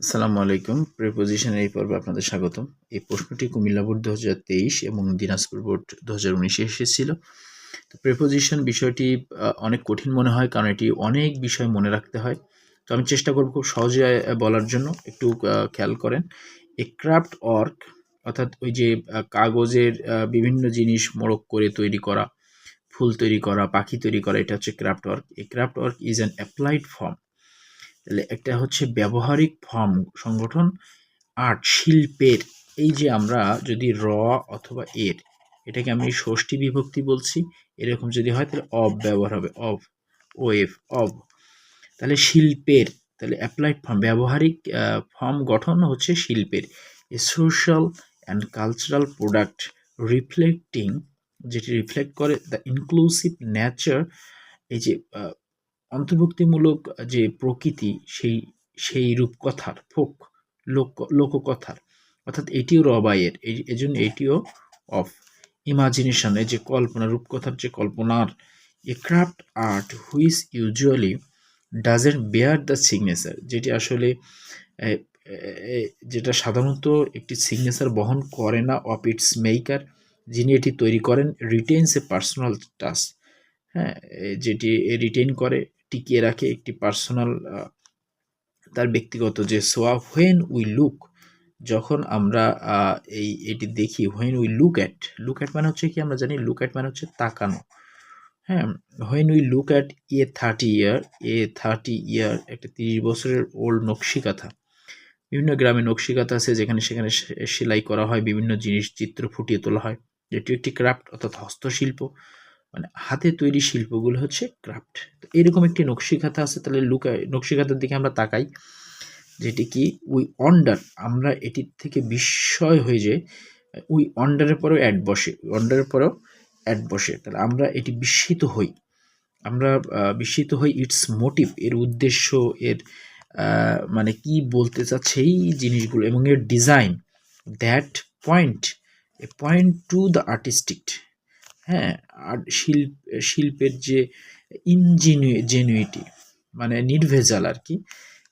আসসালামু আলাইকুম। প্রিপোজিশনের এই পর্বে আপনাদের স্বাগতম। এই প্রশ্নটি কুমিল্লা বোর্ড দু হাজার তেইশ এবং দিনাজপুর বোর্ড দু হাজার এসেছিল। তো প্রিপোজিশন বিষয়টি অনেক কঠিন মনে হয় কারণ এটি অনেক বিষয় মনে রাখতে হয়। তো আমি চেষ্টা করব খুব সহজে বলার জন্য। একটু খেয়াল করেন। এ ক্রাফট ওয়ার্ক অর্থাৎ ওই যে কাগজের বিভিন্ন জিনিস মোড়ক করে তৈরি করা, ফুল তৈরি করা, পাখি তৈরি করা, এটা হচ্ছে ক্রাফট ওয়ার্ক এই craft work is an applied form তাহলে একটা হচ্ছে ব্যবহারিক ফর্ম সংগঠন আর্ট শিল্পের। এই যে আমরা যদি র অথবা এর, এটাকে আমি ষষ্ঠী বিভক্তি বলছি, এরকম যদি হয় তাহলে অব ব্যবহার হবে, অব ও এফ অব। তাহলে শিল্পের, তাহলে অ্যাপ্লাইড ফর্ম, ব্যবহারিক ফর্ম গঠন হচ্ছে শিল্পের। A social and cultural product reflecting, যেটি রিফ্লেক্ট করে দ্য ইনক্লুসিভ নেচার, এই যে অন্তর্ভুক্তিমূলক যে প্রকৃতি, সেই সেই রূপকথার ফোক লোক, লোককথার, অর্থাৎ এটিও রবাইয়ের এই এজন্য এটিও অফ ইমাজিনেশন যে কল্পনা, রূপকথার যে কল্পনার a craft art which usually doesn't bear the signature যেটি আসলে যেটা সাধারণত একটি সিগনেচার বহন করে না অফ ইটস মেকার যিনি এটি তৈরি করেন রিটেইনস এ পার্সোনাল টাচ হ্যাঁ যেটি রিটেন করে টিকিয়ে রাখে একটি পার্সোনাল তার ব্যক্তিগত যে সোয়া হোয়েন উই লুক যখন আমরা এই, এটি দেখি when we look at look at মানে হচ্ছে কি আমরা জানি লুক অ্যাট মানে হচ্ছে তাকানো। হ্যাঁ when we look at a thirty year a thirty year একটা তিরিশ বছরের ওল্ড নকশিকাথা। বিভিন্ন গ্রামে নকশিকাথা আছে যেখানে সেখানে সেলাই করা হয়, বিভিন্ন জিনিস, চিত্র ফুটিয়ে তোলা হয়। যেটি একটি ক্রাফট অর্থাৎ হস্তশিল্প। মানে হাতে তৈরি শিল্পগুলো হচ্ছে ক্রাফট তো এরকম একটি নকশিকাথা আছে, তাহলে লুকায় নকশিকাথার দিকে আমরা তাকাই, যেটি কি উই অন্ডার আমরা এটির থেকে বিস্ময় হয়ে যে উই অন্ডারের পরেও অ্যাড বসে অন্ডারের পরেও অ্যাড বসে। তাহলে আমরা এটি বিস্মিত হই। আমরা বিস্মিত হই ইটস মোটিভ এর উদ্দেশ্য, এর মানে কি বলতে চাচ্ছে এই জিনিসগুলো এবং এর design that point a point to the artistic হ্যাঁ আর শিল্প, শিল্পের যে ইনজিনিউ জেনুইটি মানে নির্ভেজাল আর কি,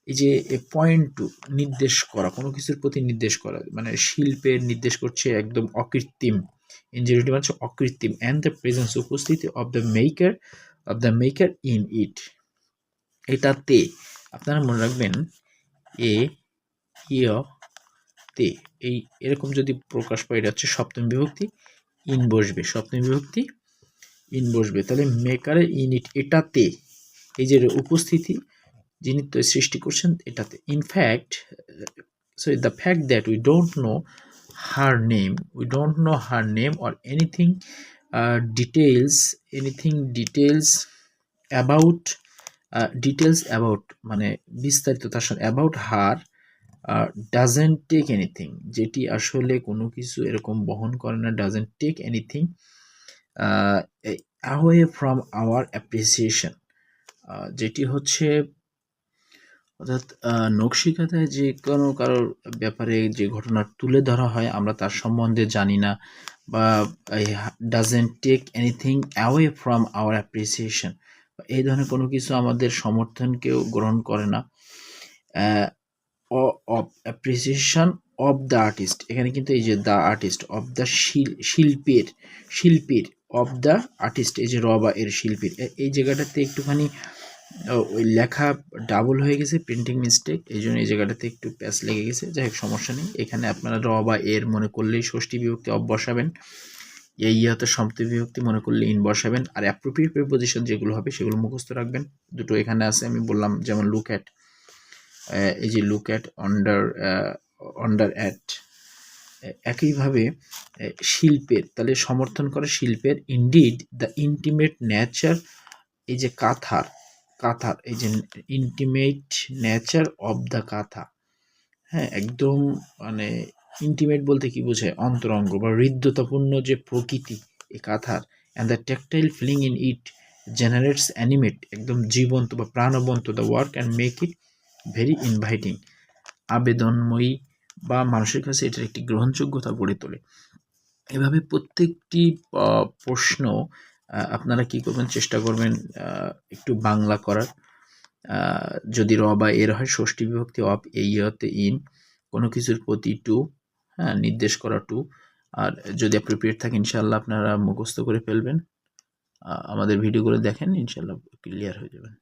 এই যে পয়েন্ট টু নির্দেশ করা, কোনো কিছুর প্রতি নির্দেশ করা মানে শিল্পের নির্দেশ করছে একদম অকৃত্রিম ইঞ্জিনিউরিটি মানে হচ্ছে অকৃত্রিম অ্যান্ড দ্য প্রেজেন্স উপস্থিতি of the maker of the maker in it এটাতে আপনারা মনে রাখবেন, এ ইয় তে, এই, এরকম যদি প্রকাশ পায়, এটা হচ্ছে সপ্তম বিভক্তি ইন বসবে সপ্তম বিভক্তি ইন বসবে। তাহলে মেকারের ইনিট এটাতে, এই যে উপস্থিতি যিনি সৃষ্টি করছেন এটাতে in fact so the fact that we don't know her name we don't know her name or anything details anything details about details about মানে বিস্তারিত তার সাথে about her doesn't take anything যেটি আসলে কোনো কিছু এরকম বহন করে না doesn't take anything away from our appreciation যেটি হচ্ছে অর্থাৎ আহ, নকশিকাথায় যে কোনো কারোর ব্যাপারে যে ঘটনা তুলে ধরা হয় আমরা তার সম্বন্ধে জানি না বা doesn't take anything away from our appreciation এই ধরনের কোনো কিছু আমাদের সমর্থনকেও গ্রহণ করে না। Of appreciation of the artist এখানে কিন্তু এই যে দ্য আর্টিস্ট অফ দ্য শিল্পের শিল্পীর অফ দ্য আর্টিস্ট এই যে রবা এর শিল্পীর এই জায়গাটাতে একটুখানি ওই লেখা ডাবল হয়ে গেছে প্রিন্টিং মিস্টেক এই জন্য এই জায়গাটাতে একটু প্যাচ লেগে গেছে। যাই হোক, সমস্যা নেই। এখানে আপনারা র বা এর মনে করলেই ষষ্ঠী বিভক্তি অফ বসাবেন। এই ইহাতে সপ্তমী বিভক্তি মনে করলে ইন বসাবেন। আর অ্যাপ্রোপ্রিয়েট প্রিপোজিশন যেগুলো হবে, সেগুলো মুখস্থ রাখবেন। দুটো এখানে আছে, আমি বললাম, যেমন লুক অ্যাট এই যে look at wonder wonder at একইভাবে শিল্পের, তাহলে সমর্থন করে শিল্পের ইনডিড দ্য ইন্টিমেট নেচার এই যে কাথার কাথার, এই যে intimate nature of the kantha হ্যাঁ একদম মানে ইন্টিমেট বলতে কি বোঝায়? অন্তরঙ্গ বা হৃদ্যতাপূর্ণ যে প্রকৃতি, এই Qatar and the tactile feeling in it generates animate একদম জীবন্ত বা প্রাণবন্ত the work and make it very inviting আবেদনময়ী বা মানুষের কাছে এটার একটি গ্রহণযোগ্যতা গড়ে তোলে। এভাবে প্রত্যেকটি প্রশ্ন আপনারা কি করবেন? চেষ্টা করবেন একটু বাংলা করার। যদি র বা এর হয়, ষষ্ঠী বিভক্তি অফ এই ইয়তে ইন কোনো কিছুর প্রতি টু হ্যাঁ নির্দেশ করা টু আর যদি অ্যাপ্রোপ্রিয়েট থাকে ইনশাল্লাহ আপনারা মুখস্থ করে ফেলবেন। আমাদের ভিডিওগুলো দেখেন ইনশাল্লাহ ক্লিয়ার হয়ে যাবেন।